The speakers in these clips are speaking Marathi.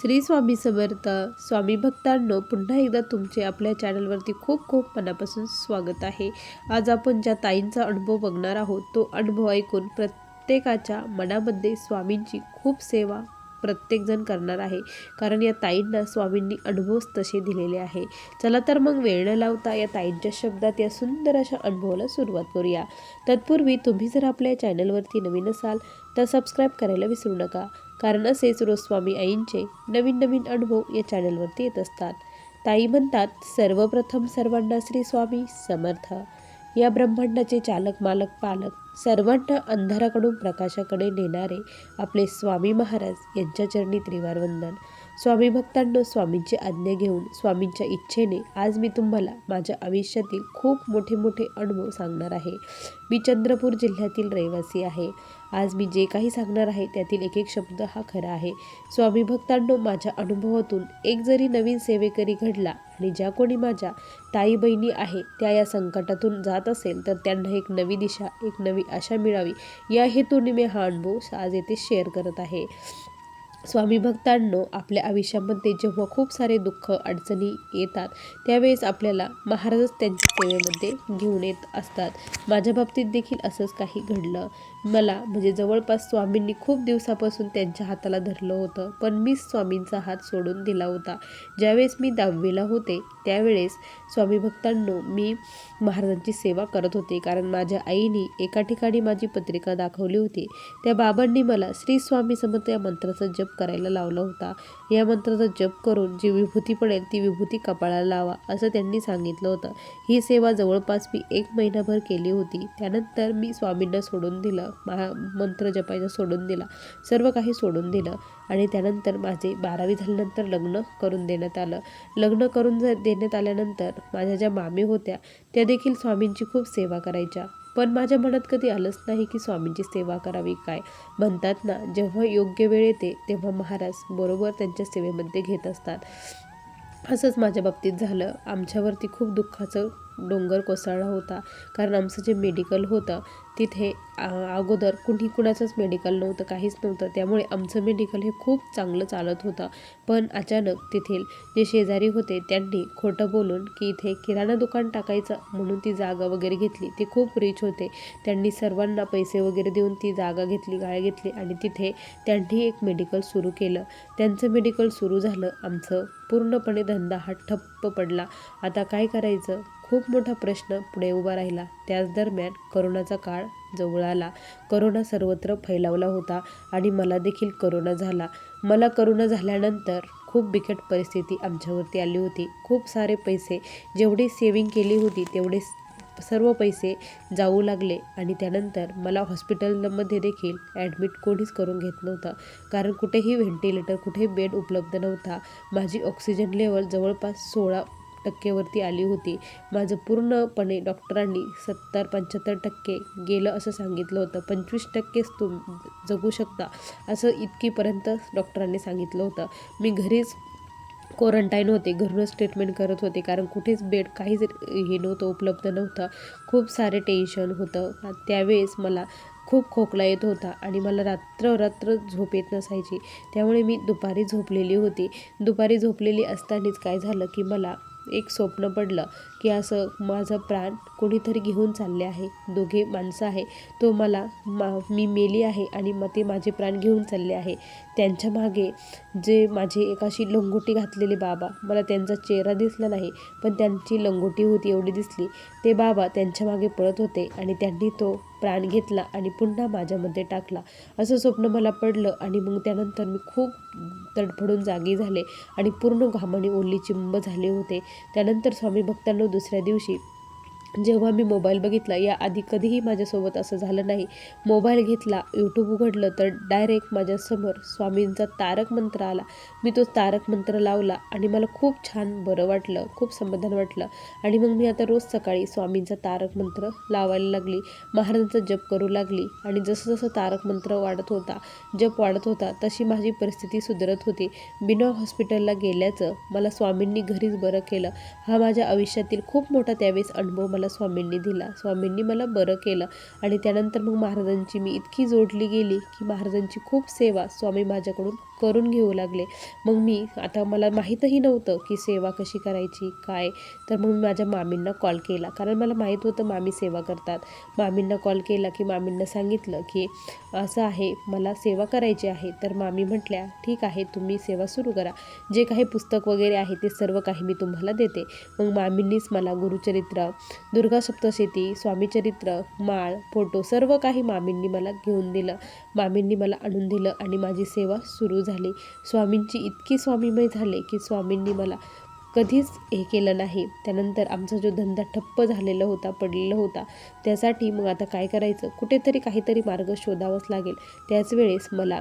श्री स्वामी समर्थ स्वामी भक्तांनो पुन्हा एकदा तुमचे आपल्या चॅनलवरती खूप खूप मनापासून स्वागत आहे. आज आपण ज्या ताईंचा अनुभव बघणार आहोत तो अनुभव ऐकून प्रत्येकाच्या मनामध्ये स्वामींची खूप सेवा प्रत्येकजण करणार आहे. कारण या ताईंना स्वामींनी अनुभवच तसे दिलेले आहे. चला तर मग वेळ न लावता या ताईंच्या शब्दात या सुंदर अशा अनुभवाला सुरुवात करूया. तत्पूर्वी तुम्ही जर आपल्या चॅनलवरती नवीन असाल तर सबस्क्राईब करायला विसरू नका. कारण असेच रोज स्वामी आईंचे नवीन नवीन अनुभव या चॅनलवरती येत असतात. ताई म्हणतात सर्वप्रथम सर्वांना श्री स्वामी समर्थ. या ब्रह्मांडाचे चालक मालक पालक सर्वांना अंधाराकडून प्रकाशाकडे नेणारे आपले स्वामी महाराज यांच्या चरणी त्रिवार वंदन. स्वामी भक्तांनो स्वामींची आज्ञा घेऊन स्वामींच्या इच्छेने आज मी तुम्हाला माझ्या आयुष्यातील खूप मोठे मोठे अनुभव सांगणार आहे. मी चंद्रपूर जिल्ह्यातील रहिवासी आहे. आज मी जे काही सांगणार आहे त्यातील एक एक शब्द हा खरा आहे. स्वामी भक्तांनो माझ्या अनुभवातून एक जरी नवीन सेवेकरी घडला आणि ज्या कोणी माझ्या ताई बहिणी आहे त्या या संकटातून जात असेल तर त्यांना एक नवी दिशा एक नवी आशा मिळावी. या हेतूने मी हा अनुभव आज येथे शेअर करत आहे. स्वामी भक्तांनो आपल्या आयुष्यामध्ये जेव्हा खूप सारे दुःख अडचणी येतात त्यावेळेस आपल्याला महाराजच त्यांच्या सेवेमध्ये घेऊन येत असतात. माझ्या बाबतीत देखील असंच काही घडलं. मला म्हणजे जवळपास स्वामींनी खूप दिवसापासून त्यांच्या हाताला धरलं होतं पण मीच स्वामींचा हात सोडून दिला होता. ज्यावेळेस मी दहावीला होते त्यावेळेस स्वामी भक्तांनो मी महाराजांची सेवा करत होते कारण माझ्या आईने एका ठिकाणी माझी पत्रिका दाखवली होती. त्या बाबांनी मला श्री स्वामी समर्थ या मंत्राचा जप करायला लावला होता. या मंत्राचा जप करून जी विभूती पडेल ती विभूती कपाळाला लावा असं त्यांनी सांगितलं होतं. ही सेवा जवळपास मी एक महिनाभर केली होती. त्यानंतर मी स्वामींना सोडून दिलं. महा मंत्र जपायचा सोडून दिला. सर्व काही सोडून दिलं आणि त्यानंतर माझे बारावी झाल्यानंतर लग्न करून देण्यात आलं. लग्न करून ज देण्यात आल्यानंतर माझ्या ज्या मामी होत्या त्या देखील स्वामींची खूप सेवा करायच्या. पण माझ्या मनात कधी आलंच नाही की स्वामींची सेवा करावी काय. म्हणतात ना जेव्हा योग्य वेळ येते तेव्हा महाराज बरोबर त्यांच्या सेवेमध्ये घेत असतात. असंच माझ्या बाबतीत झालं. आमच्यावरती खूप दुःखाचं डोंगर कोसळला होता. कारण आमचं जे मेडिकल होतं तिथे अगोदर कुणी कुणाचंच मेडिकल नव्हतं काहीच नव्हतं. त्यामुळे आमचं मेडिकल हे खूप चांगलं चालत होतं. पण अचानक तेथील जे शेजारी होते त्यांनी खोटं बोलून की इथे किराणा दुकान टाकायचं म्हणून ती जागा वगैरे घेतली. ते खूप रिच होते. त्यांनी सर्वांना पैसे वगैरे देऊन ती जागा घेतली गाळ घेतली आणि तिथे त्यांनी एक मेडिकल सुरू केलं. त्यांचं मेडिकल सुरू झालं. आमचं पूर्णपणे धंदा हा ठप्प पडला. आता काय करायचं? खूप मोठा प्रश्न पुढे उभा राहिला. त्याच दरम्यान करोनाचा काळ जवळ आला. करोना सर्वत्र फैलावला होता आणि मला देखील करोना झाला. मला करोना झाल्यानंतर खूप बिकट परिस्थिती आमच्यावरती आली होती. खूप सारे पैसे जेवढी सेविंग केली होती तेवढे सर्व पैसे जाऊ लागले आणि त्यानंतर मला हॉस्पिटलमध्ये देखील ॲडमिट कोणीच करून घेत नव्हतं. कारण कुठेही व्हेंटिलेटर कुठेही बेड उपलब्ध नव्हता. माझी ऑक्सिजन लेवल जवळपास सोळा टक्केवरती आली होती. माझं पूर्णपणे डॉक्टरांनी सत्तर पंच्याहत्तर टक्के गेलं असं सांगितलं होतं. पंचवीस टक्केच तुम जगू शकता असं इतकीपर्यंत डॉक्टरांनी सांगितलं होतं. मी घरीच क्वारंटाईन होते घरूनच ट्रीटमेंट करत होते कारण कुठेच बेड काहीच हे नव्हतं उपलब्ध नव्हतं. खूप सारे टेन्शन होतं. त्यावेळेस मला खूप खोकला येत होता आणि मला रात्र रात्र झोप येत नसायची. त्यामुळे मी दुपारी झोपलेली होती. दुपारी झोपलेली असतानाच काय झालं की मला एक स्वप्न पडलं की असं माझं प्राण कोणीतरी घेऊन चालले आहे. दोघे माणसं आहे. तो मला मा मी मेली आहे आणि मग ते माझे प्राण घेऊन चालले आहे. त्यांच्या मागे जे माझे एक अशी लंगोटी घातलेले बाबा मला त्यांचा चेहरा दिसला नाही पण त्यांची लंगोटी होती एवढी दिसली. ते बाबा त्यांच्या मागे पळत होते आणि त्यांनी तो प्राण घेतला आणि पुन्हा माझ्यामध्ये टाकला. असं स्वप्न मला पडलं आणि मग त्यानंतर मी खूप तडफडून जागी झाले आणि पूर्ण घामाने ओली चिंब झाले होते. त्यानंतर स्वामी भक्तांना दुसऱ्या दिवशी जेव्हा मी मोबाईल बघितला या आधी कधीही माझ्यासोबत असं झालं नाही. मोबाईल घेतला यूट्यूब उघडलं तर डायरेक्ट माझ्यासमोर स्वामींचा तारक मंत्र आला. मी तो तारक मंत्र लावला आणि मला खूप छान बरं वाटलं खूप समाधान वाटलं. आणि मग मी आता रोज सकाळी स्वामींचा तारक मंत्र लावायला लागली. महाराजांचा जप करू लागली आणि जसं जसं तारक मंत्र वाढत होता जप वाढत होता तशी माझी परिस्थिती सुधारत होती. बिना हॉस्पिटलला गेल्याचं मला स्वामींनी घरीच बरं केलं. हा माझ्या आयुष्यातील खूप मोठा त्यावेळेस अनुभव मला मला स्वामींनी दिला. स्वामींनी मला बरं केलं. आणि त्यानंतर मग महाराजांची मी इतकी जोडली गेली की महाराजांची खूप सेवा स्वामी माझ्याकडून करून घेऊ लागले. मग मी आता मला माहीतही नव्हतं की सेवा कशी करायची काय? तर मग मी माझ्या मामींना कॉल केला. कारण मला माहीत होतं मामी सेवा करतात. मामींना कॉल केला की मामींना सांगितलं की असं आहे मला सेवा करायची आहे. तर मामी म्हटल्या ठीक आहे तुम्ही सेवा सुरू करा. जे काही पुस्तक वगैरे आहे ते सर्व काही मी तुम्हाला देते. मग मामींनीच मला गुरुचरित्र दुर्गा सप्तशती स्वामीचरित्र माळ फोटो सर्व काही मामींनी मला घेऊन दिलं. मामींनी मला आणून दिलं आणि माझी सेवा सुरू झाली. स्वामींची इतकी स्वामीमय झाले की स्वामींनी मला कधीच हे केलं नाही. त्यानंतर आमचा जो धंदा ठप्प झालेला होता पडलेला होता त्यासाठी मग आता काय करायचं? कुठेतरी काहीतरी मार्ग शोधावाच लागेल. त्याच वेळेस मला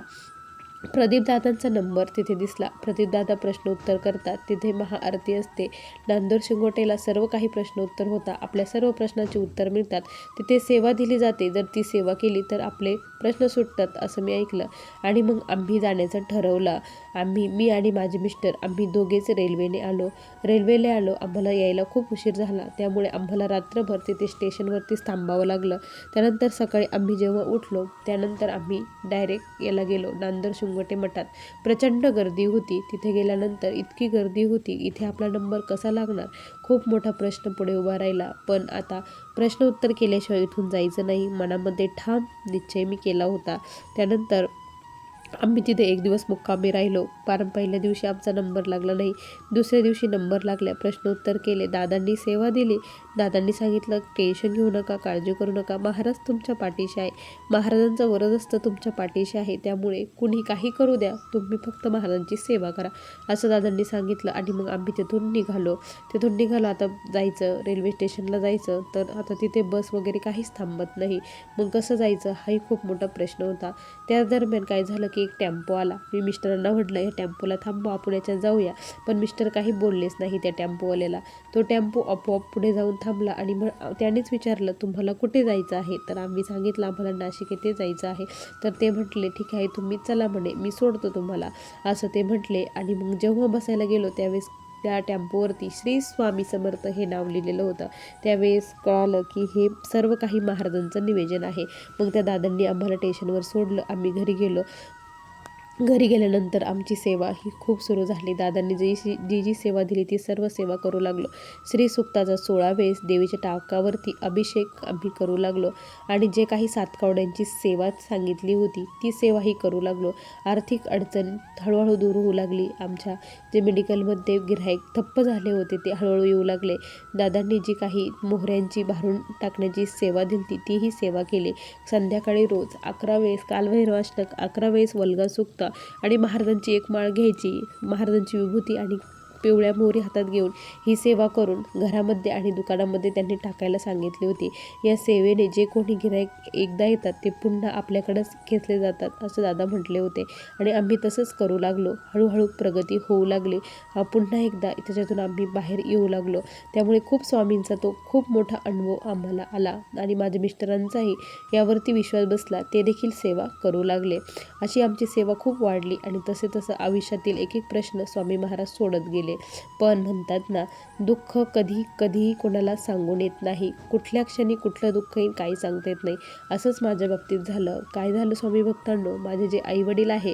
प्रदीपदादांचा नंबर तिथे दिसला. प्रदीपदादा प्रश्नोत्तर करतात. तिथे महाआरती असते. नांदूर शिंगोटेला सर्व काही प्रश्नोत्तर होता. आपल्या सर्व प्रश्नांची उत्तर मिळतात. तिथे सेवा दिली जाते. जर ती सेवा केली तर आपले प्रश्न सुटतात असं मी ऐकलं. आणि मग आम्ही जाण्याचं ठरवलं. आम्ही मी आणि माझे मिस्टर आम्ही दोघेच रेल्वेने आलो. रेल्वेने आलो. आम्हाला यायला खूप उशीर झाला. त्यामुळे आम्हाला रात्रभर तिथे स्टेशनवरतीच थांबावं लागलं. त्यानंतर सकाळी आम्ही जेव्हा उठलो त्यानंतर आम्ही डायरेक्ट याला गेलो. नांदर शिंगोटे मठात प्रचंड गर्दी होती. तिथे गेल्यानंतर इतकी गर्दी होती. इथे आपला नंबर कसा लागणार? खूप मोठा प्रश्न पुढे उभा राहिला. पण आता प्रश्न उत्तर केल्याशिवाय इथून जायचं नाही. मनामध्ये ठाम निश्चय मी केला होता. त्यानंतर आम्ही तिथे एक दिवस मुक्कामी राहिलो. कारण पहिल्या दिवशी आमचा नंबर लागला नाही. दुसऱ्या दिवशी नंबर लागल्या प्रश्नोत्तर केले. दादांनी सेवा दिली. दादांनी सांगितलं टेन्शन घेऊ नका काळजी करू नका. महाराज तुमच्या पाठीशी आहे. महाराजांचं वरद असतं तुमच्या पाठीशी आहे. त्यामुळे कुणी काही करू द्या. तुम्ही फक्त महाराजांची सेवा करा. असं दादांनी सांगितलं आणि मग आम्ही तिथून निघालो. तिथून निघालो. आता जायचं रेल्वे स्टेशनला जायचं. तर आता तिथे बस वगैरे काहीच थांबत नाही. मग कसं जायचं? हाही खूप मोठा प्रश्न होता. त्या दरम्यान काय झालं की एक टेम्पो आला. मी मिस्टरांना म्हटलं या टेम्पोला थांबवा आपण याच्यात जाऊया. पण मिस्टर काही बोललेच नाही त्या टेम्पोवाल्याला. तो टेम्पो आपोआप पुढे जाऊन थांबला आणि मग त्यानेच विचारलं तुम्हाला कुठे जायचं आहे? तर आम्ही सांगितलं आम्हाला नाशिक येथे जायचं आहे. तर ते म्हटले ठीक आहे तुम्ही चला म्हणे मी सोडतो तुम्हाला. असं ते म्हटले आणि मग जेव्हा बसायला गेलो त्यावेळेस त्या टेम्पोवरती श्री स्वामी समर्थ हे नाव लिहिलेलं होतं. त्यावेळेस कळालं की हे सर्व काही महाराजांचं निवेदन आहे. मग त्या दादांनी आम्हाला स्टेशनवर सोडलं. आम्ही घरी गेलो. घरी गेल्यानंतर आमची सेवा ही खूप सुरू झाली. दादांनी जी जी जी सेवा दिली ती सर्व सेवा करू लागलो. श्री सुक्ताचा सोळा वेळेस देवीच्या टाकावरती अभिषेक आम्ही करू लागलो आणि जे काही सातकावड्यांची सेवा सांगितली होती ती सेवाही करू लागलो. आर्थिक अडचण हळूहळू दूर होऊ लागली. आमच्या जे मेडिकलमध्ये गिऱ्हाईक थप्प झाले होते ते हळूहळू येऊ लागले. दादांनी जी काही मोहऱ्यांची भारून टाकण्याची सेवा दिली तीही सेवा केली. संध्याकाळी रोज अकरा वेळेस कालभैरवाष्टक अकरा वेळेस वल्गा सुक्त आणि महाराजांची एक माळ घ्यायची महाराजांची विभूती आणि पिवळ्या मोहरी हातात घेऊन ही सेवा करून घरामध्ये आणि दुकानामध्ये त्यांनी टाकायला सांगितली होती. या सेवेने जे कोणी गिराईक एकदा येतात ते पुन्हा आपल्याकडंच घेतले जातात असं दादा म्हटले होते. आणि आम्ही तसंच करू लागलो. हळूहळू प्रगती होऊ लागली. पुन्हा एकदा त्याच्यातून आम्ही बाहेर येऊ लागलो. त्यामुळे खूप स्वामींचा तो खूप मोठा अनुभव आम्हाला आला. आणि माझ्या मिस्टरांचाही यावरती विश्वास बसला. ते देखील सेवा करू लागले. अशी आमची सेवा खूप वाढली आणि तसे तसं आयुष्यातील एक एक प्रश्न स्वामी महाराज सोडत गेले. पण म्हणतात ना दुःख कधी कधीही कोणाला सांगून येत नाही. कुठल्या क्षणी कुठलं दुःख येईल काही सांगता येत नाही. असंच माझ्या बाबतीत झालं. काय झालं स्वामी भक्तांनो? माझे जे आईवडील आहे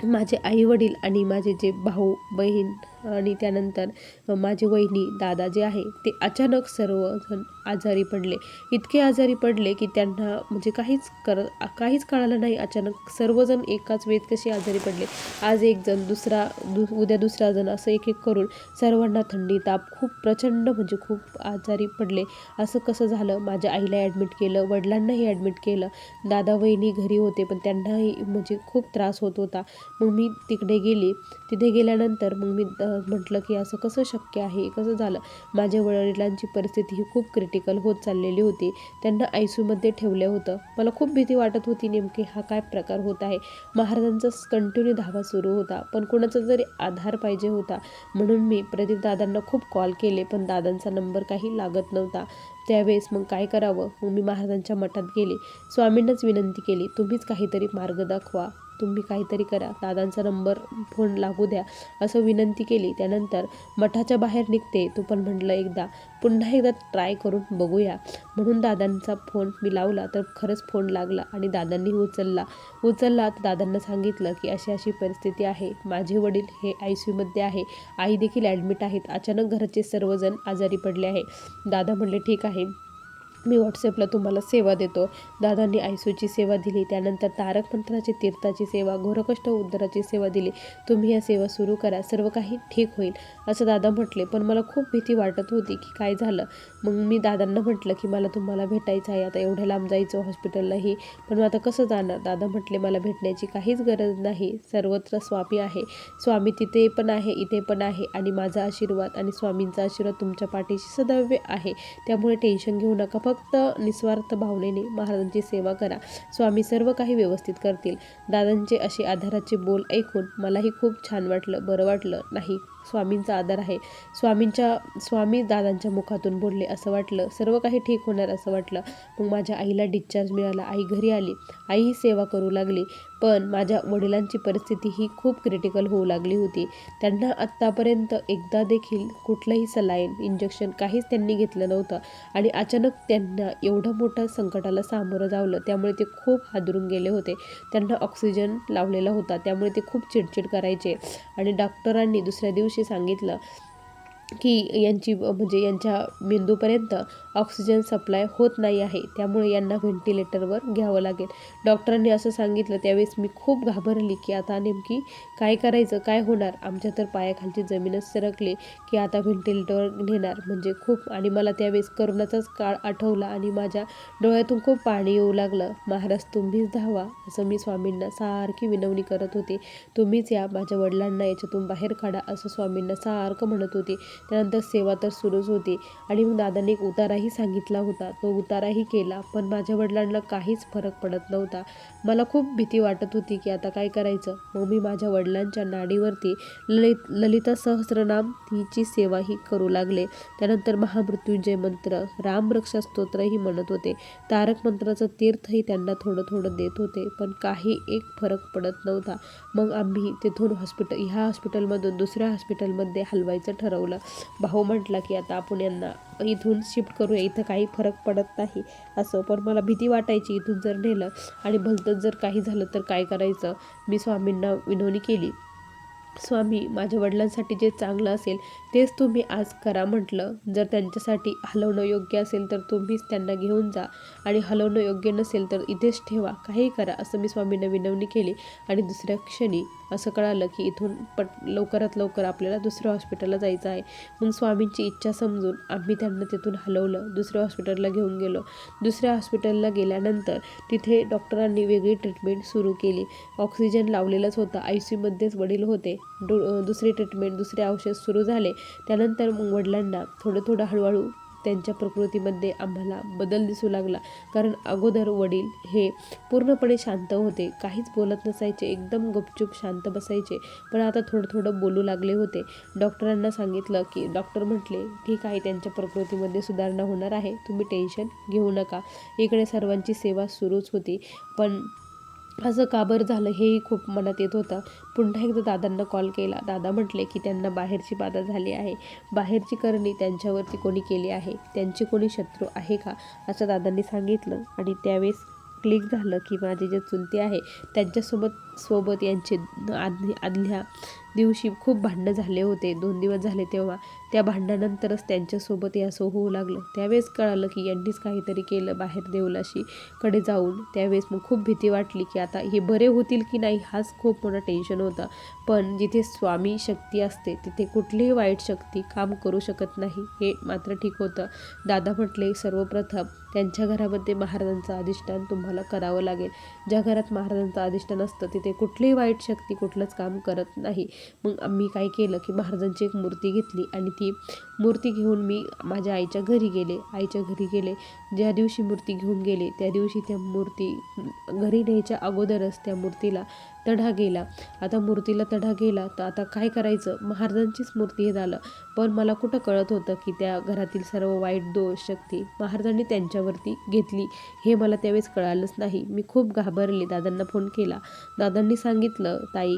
माझे आईवडील आणि माझे जे भाऊ बहीण आणि त्यानंतर माझे वहिनी दादा जे आहे ते अचानक सर्वजण आजारी पडले. इतके आजारी पडले की त्यांना म्हणजे काहीच कर काहीच कळालं नाही. अचानक सर्वजण एकाच वेळेत कसे आजारी पडले? आज एक जण दुसरा दु उद्या दुसरा जण असं एक एक करून सर्वांना थंडी ताप खूप प्रचंड म्हणजे खूप आजारी पडले. असं कसं झालं? माझ्या आईला ॲडमिट केलं वडिलांनाही ॲडमिट केलं. दादा वहिनी घरी होते पण त्यांनाही म्हणजे खूप त्रास होत होता. मग मी तिकडे गेली. तिथे गेल्यानंतर मग मी म्हटलं की असं कसं शक्य आहे? कसं झालं? माझ्या वडिलांची परिस्थिती ही खूप क्रिटिकल होत चाललेली होती. त्यांना आय सीयूमध्ये ठेवलं होतं. मला खूप भीती वाटत होती नेमकी हा काय प्रकार होत आहे? महाराजांचा कंटिन्यू धावा सुरू होता. पण कोणाचा जरी आधार पाहिजे होता म्हणून मी प्रदीप दादांना खूप कॉल केले पण दादांचा नंबर काही लागत नव्हता. त्यावेळेस मग काय करावं? मग मी महाराजांच्या मठात गेले. स्वामींनाच विनंती केली तुम्हीच काहीतरी मार्ग दाखवा. तुम्ही काहीतरी करा. दादांचा नंबर फोन लागू द्या. असं विनंती केली. त्यानंतर मठाच्या बाहेर निघते. तू पण म्हटलं एकदा पुन्हा एकदा ट्राय करून बघूया. म्हणून दादांचा फोन मी लावला तर खरंच फोन लागला आणि दादांनी उचलला. उचलला तर दादांना सांगितलं की अशी अशी परिस्थिती आहे. माझे वडील हे आय सी यूमध्ये आहे. आई देखील ॲडमिट आहेत. अचानक घरचे सर्वजण आजारी पडले आहे. दादा म्हणले ठीक आहे. मी व्हॉट्सॲपला तुम्हाला सेवा देतो. दादांनी आयसूची सेवा दिली त्यानंतर तारक मंत्राची तीर्थाची सेवा घोरकष्ट उद्धाराची सेवा दिली. तुम्ही या सेवा सुरू करा सर्व काही ठीक होईल असं दादा म्हटले. पण मला खूप भीती वाटत होती की काय झालं. मग मी दादांना म्हटलं की मला तुम्हाला भेटायचं आहे आता एवढ्या लांब जायचं हॉस्पिटललाही पण आता कसं जाणार? दादा म्हटले मला भेटण्याची काहीच गरज नाही सर्वत्र स्वामी आहे. स्वामी तिथे पण आहे इथे पण आहे आणि माझा आशीर्वाद आणि स्वामींचा आशीर्वाद तुमच्या पाठीशी सदैव आहे. त्यामुळे टेन्शन घेऊ नका फक्त. फक्त निस्वार्थ भावनेने महाराजांची सेवा करा. स्वामी सर्व काही व्यवस्थित करतील. दादांचे असे आधाराचे बोल ऐकून मलाही खूप छान वाटलं बरं वाटलं. नाही. स्वामींचा आदर आहे. स्वामींच्या स्वामी दादांच्या मुखातून बोलले असं वाटलं. सर्व काही ठीक होणार असं वाटलं. मग माझ्या आईला डिस्चार्ज मिळाला. आई घरी आली. आई ही सेवा करू लागली. पण माझ्या वडिलांची परिस्थिती ही खूप क्रिटिकल होऊ लागली होती. त्यांना आत्तापर्यंत एकदा देखील कुठलंही सलाईन इंजेक्शन काहीच त्यांनी घेतलं नव्हतं. आणि अचानक त्यांना एवढं मोठं संकटाला सामोरं जावलं. त्यामुळे ते खूप हादरून गेले होते. त्यांना ऑक्सिजन लावलेला होता. त्यामुळे ते खूप चिडचिड करायचे. आणि डॉक्टरांनी दुसऱ्या दिवशी सांगितलं की यांची म्हणजे यांच्या मेंदूपर्यंत ऑक्सिजन सप्लाय होत नाही आहे. त्यामुळे यांना व्हेंटिलेटरवर घ्यावं लागेल. डॉक्टरांनी असं सांगितलं. त्यावेळेस मी खूप घाबरली की आता नेमकी काय करायचं काय होणार? आमच्या तर पायाखालची जमीनच सरकली की आता व्हेंटिलेटरवर नेणार. म्हणजे खूप आणि मला त्यावेळेस करोनाचाच काळ आठवला आणि माझ्या डोळ्यातून खूप पाणी येऊ लागलं. महाराज तुम्हीच धावा असं मी स्वामींना सारखी विनवणी करत होते. तुम्हीच या माझ्या वडिलांना याच्यातून बाहेर काढा असं स्वामींना सारखं म्हणत होते. त्यानंतर सेवा तर सुरूच होती. आणि मग दादांनी एक उताराही सांगितला होता. तो उताराही केला पण माझ्या वडिलांना काहीच फरक पडत नव्हता. मला खूप भीती वाटत होती की आता काय करायचं? मग मी माझ्या वडिलांच्या नाडीवरती ललित ललिता सहस्रनाम हिची सेवाही करू लागले. त्यानंतर महामृत्युंजय मंत्र रामरक्षा स्तोत्रही म्हणत होते. तारक मंत्राचं तीर्थही त्यांना थोडं थोडं देत होते पण काही एक फरक पडत नव्हता. मग आम्ही तिथून हॉस्पिटल ह्या हॉस्पिटलमधून दुसऱ्या हॉस्पिटलमध्ये हलवायचं ठरवलं. भाऊ म्हटला की आता आपण यांना इथून शिफ्ट करूया इथं काही फरक पडत नाही असं. पण मला भीती वाटायची इथून जर नेलं आणि भलतंच जर काही झालं तर काय करायचं? मी स्वामींना विनवणी केली. स्वामी माझ्या वडिलांसाठी जे चांगलं असेल तेच तुम्ही आज करा म्हटलं. जर त्यांच्यासाठी हलवणं योग्य असेल तर तुम्हीच त्यांना घेऊन जा. आणि हलवणं योग्य नसेल तर इथेच ठेवा. काही करा असं मी स्वामींना विनवणी केली. आणि दुसऱ्या क्षणी असं कळालं की इथून पट लवकरात लवकर आपल्याला दुसऱ्या हॉस्पिटलला जायचं आहे. मग स्वामींची इच्छा समजून आम्ही त्यांना तिथून हलवलं. दुसऱ्या हॉस्पिटलला घेऊन गेलो. दुसऱ्या हॉस्पिटलला गेल्यानंतर तिथे डॉक्टरांनी वेगळी ट्रीटमेंट सुरू केली. ऑक्सिजन लावलेलंच होतं. आय सी यूमध्येच वडील होते. डु दुसरी ट्रीटमेंट दुसरे औषध सुरू झाले. त्यानंतर मग वडिलांना थोडं थोडं हळूहळू त्यांच्या प्रकृतीमध्ये आम्हाला बदल दिसू लागला. कारण अगोदर वडील हे पूर्णपणे शांत होते. काहीच बोलत नसायचे. एकदम गपचूप शांत बसायचे. पण आता थोडं थोडं बोलू लागले होते. डॉक्टरांना सांगितलं की डॉक्टर म्हटले ठीक आहे त्यांच्या प्रकृतीमध्ये सुधारणा होणार आहे. तुम्ही टेन्शन घेऊ नका. इकडे सर्वांची सेवा सुरूच होती. पण असं का बरं झालं हेही खूप मनात येत होतं. पुन्हा एकदा दादांना कॉल केला. दादा म्हटले की त्यांना बाहेरची बाधा झाली आहे. बाहेरची करणी त्यांच्यावरती कोणी केली आहे? त्यांचे कोणी शत्रू आहे का? असं दादांनी सांगितलं आणि त्यावेळेस क्लिक झालं की माझे जे चुलते आहे त्यांच्यासोबत सोबत यांचे आदल्या दिवशी खूप भांडणं झाले होते. दोन दिवस झाले तेव्हा त्या भांडणानंतरच त्यांच्यासोबत हे असं होऊ लागलं. त्यावेळेस कळालं की यांनीच काहीतरी केलं बाहेर देवलाशी कडे जाऊन. त्यावेळेस मग खूप भीती वाटली की आता हे बरे होतील की नाही हाच खूप मोठा टेन्शन होता. पण जिथे स्वामी शक्ती असते तिथे कुठलीही वाईट शक्ती काम करू शकत नाही. हे मात्र ठीक होतं. दादा म्हटले सर्वप्रथम त्यांच्या घरामध्ये महाराजांचं अधिष्ठान तुम्हाला करावं लागेल. ज्या घरात महाराजांचं अधिष्ठान असतं तिथे कुठलीही वाईट शक्ती कुठलंच काम करत नाही. मग आम्ही काय केलं की महाराजांची एक मूर्ती घेतली आणि ती मूर्ती घेऊन मी माझ्या आईच्या घरी गेले. आईच्या घरी गेले. ज्या दिवशी मूर्ती घेऊन गेले त्या दिवशी त्या मूर्ती घरी न्यायच्या अगोदरच त्या मूर्तीला तढा गेला. आता मूर्तीला तढा गेला तर आता काय करायचं? महाराजांचीच मूर्ती हे झालं. पण मला कुठं कळत होतं की त्या घरातील सर्व वाईट दोष शक्ती महाराजांनी त्यांच्यावरती घेतली? हे मला त्यावेळेस कळालंच नाही. मी खूप घाबरले. दादांना फोन केला. दादांनी सांगितलं ताई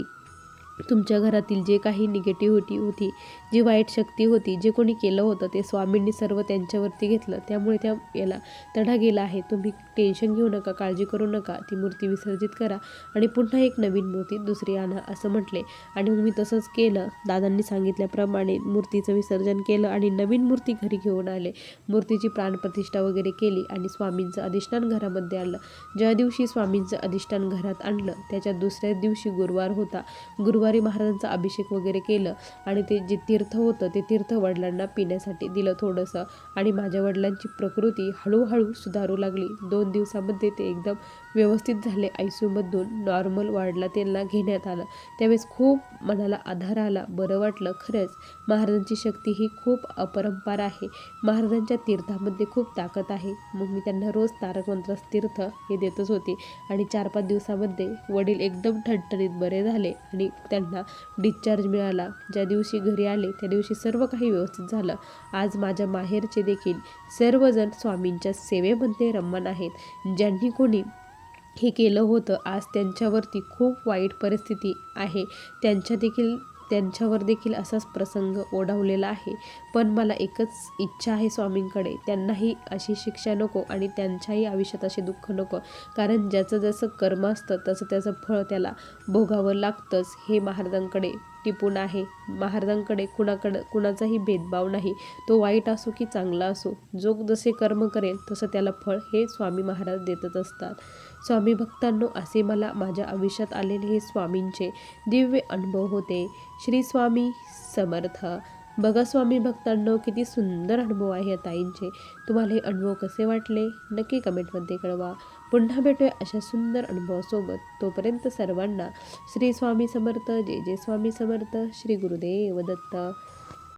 तुमच्या घरातील जे काही निगेटिव्हिटी होती जी वाईट शक्ती होती जे कोणी केलं होतं ते स्वामींनी सर्व त्यांच्यावरती घेतलं. त्यामुळे त्या याला तढा गेला आहे. तुम्ही टेन्शन घेऊ नका काळजी करू नका. ती मूर्ती विसर्जित करा आणि पुन्हा एक नवीन मूर्ती दुसरी आणा असं म्हटले. आणि मग मी तसंच केलं. दादांनी सांगितल्याप्रमाणे मूर्तीचं विसर्जन केलं आणि नवीन मूर्ती घरी घेऊन आले. मूर्तीची प्राणप्रतिष्ठा वगैरे केली आणि स्वामींचं अधिष्ठान घरामध्ये आणलं. ज्या दिवशी स्वामींचं अधिष्ठान घरात आणलं त्याच्या दुसऱ्या दिवशी गुरुवार होता. गुरुवार महाराजांचा अभिषेक वगैरे केलं आणि ते जे तीर्थ होतं ते तीर्थ वडिलांना पिण्यासाठी दिलं थोडंसं. आणि माझ्या वडिलांची प्रकृती हळूहळू सुधारू लागली. दोन दिवसामध्ये ते एकदम व्यवस्थित झाले. आयसीयूमधून नॉर्मल वाढला त्यांना घेण्यात आलं. त्यावेळेस खूप मनाला आधार आला. बरं वाटलं खरंच. महाराजांची शक्ती ही खूप अपरंपार आहे. महाराजांच्या तीर्थामध्ये खूप ताकद आहे. मग मी त्यांना रोज तारकमंत्रस तीर्थ हे देतच होते. आणि चार पाच दिवसामध्ये वडील एकदम ठणठणीत बरे झाले आणि त्यांना डिस्चार्ज मिळाला. ज्या दिवशी घरी आले त्या दिवशी सर्व काही व्यवस्थित झालं. आज माझ्या माहेरचे देखील सर्वजण स्वामींच्या सेवेमध्ये रममान आहेत. ज्यांनी कोणी हे केलं होतं. आज त्यांच्यावरती खूप वाईट परिस्थिती आहे. त्यांच्या देखील त्यांच्यावर देखील असाच प्रसंग ओढावलेला आहे. पण मला एकच इच्छा आहे स्वामींकडे. त्यांनाही अशी शिक्षा नको आणि त्यांच्याही आयुष्यात असे दुःख नको. कारण ज्याचं जसं कर्म असतं तसं त्याचं फळ त्याला भोगावं लागतंच हे महाराजांकडे टिपून आहे. महाराजांकडे कुणाकडं कुणाचाही भेदभाव नाही. तो वाईट असो की चांगला असो जो जसे कर्म करेल तसं त्याला फळ हे स्वामी महाराज देतच असतात. स्वामी भक्तांनो असे मला माझ्या आयुष्यात आलेले हे स्वामींचे दिव्य अनुभव होते. श्री स्वामी समर्थ. बघा स्वामी भक्तांनो किती सुंदर अनुभव आहे या ताईंचे. तुम्हाला हे अनुभव कसे वाटले? नक्की कमेंटमध्ये कळवा. पुन्हा भेटूया अशा सुंदर अनुभवासोबत. तोपर्यंत सर्वांना श्री स्वामी समर्थ जय जय स्वामी समर्थ श्री गुरुदेव दत्त.